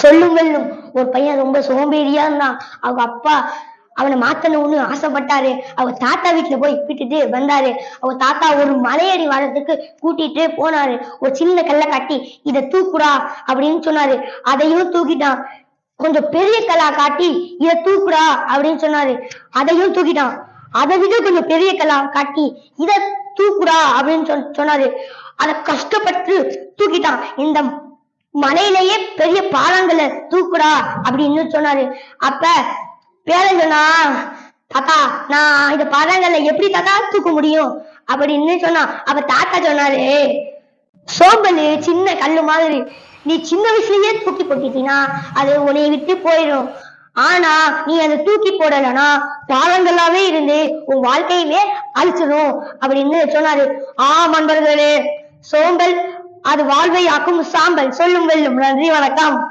சொல்லுங்கள் ஒரு பையன் ரொம்ப சோம்பேறியா இருந்தான் அவங்க அப்பா அவனை மாத்தணும்னு ஆசைப்பட்டாரு. அவங்க தாத்தா வீட்டுல போய் விட்டுட்டு வந்தாரு. அவங்க தாத்தா ஒரு மலையடி வாரத்துக்கு கூட்டிட்டு போனாரு. ஒரு சின்ன கல்லை காட்டி இதை தூக்குடா அப்படின்னு சொன்னாரு. அதையும் தூக்கிட்டான். கொஞ்சம் பெரிய கல்லா காட்டி இதை தூக்குடா அப்படின்னு சொன்னாரு. அதையும் தூக்கிட்டான். அதை விட கொஞ்சம் பெரிய கல்லா காட்டி இதை தூக்குடா அப்படின்னு சொன் சொன்னாரு. அதை கஷ்டப்பட்டு தூக்கிட்டான். இந்த மலையிலேயே பெரிய பாறாங்கல்ல தூக்குடா அப்படின்னு சொன்னாரு. அப்ப பேரன் சொன்னா தாத்தா நான் இந்த பாறாங்கல்ல எப்படி தாத்தா தூக்க முடியும்? அப்படின்னு சொன்னா அப்ப தாத்தா சொன்னாரு சோம்பலு சின்ன கல்லு மாதிரி. நீ சின்ன வயசுலயே தூக்கி போட்டுட்டீங்கன்னா அது உன்னை விட்டு போயிடும். ஆனா நீ அதை தூக்கி போடலைன்னா பாலங்களாவே இருந்து உன் வாழ்க்கையுமே அழிச்சிடும் அப்படின்னு சொன்னாரு. ஆ நண்பர்களே சோம்பல் அது வாழ்வை ஆக்கும் சாம்பல். சொல்லும் வெல்லும். நன்றி வணக்கம்.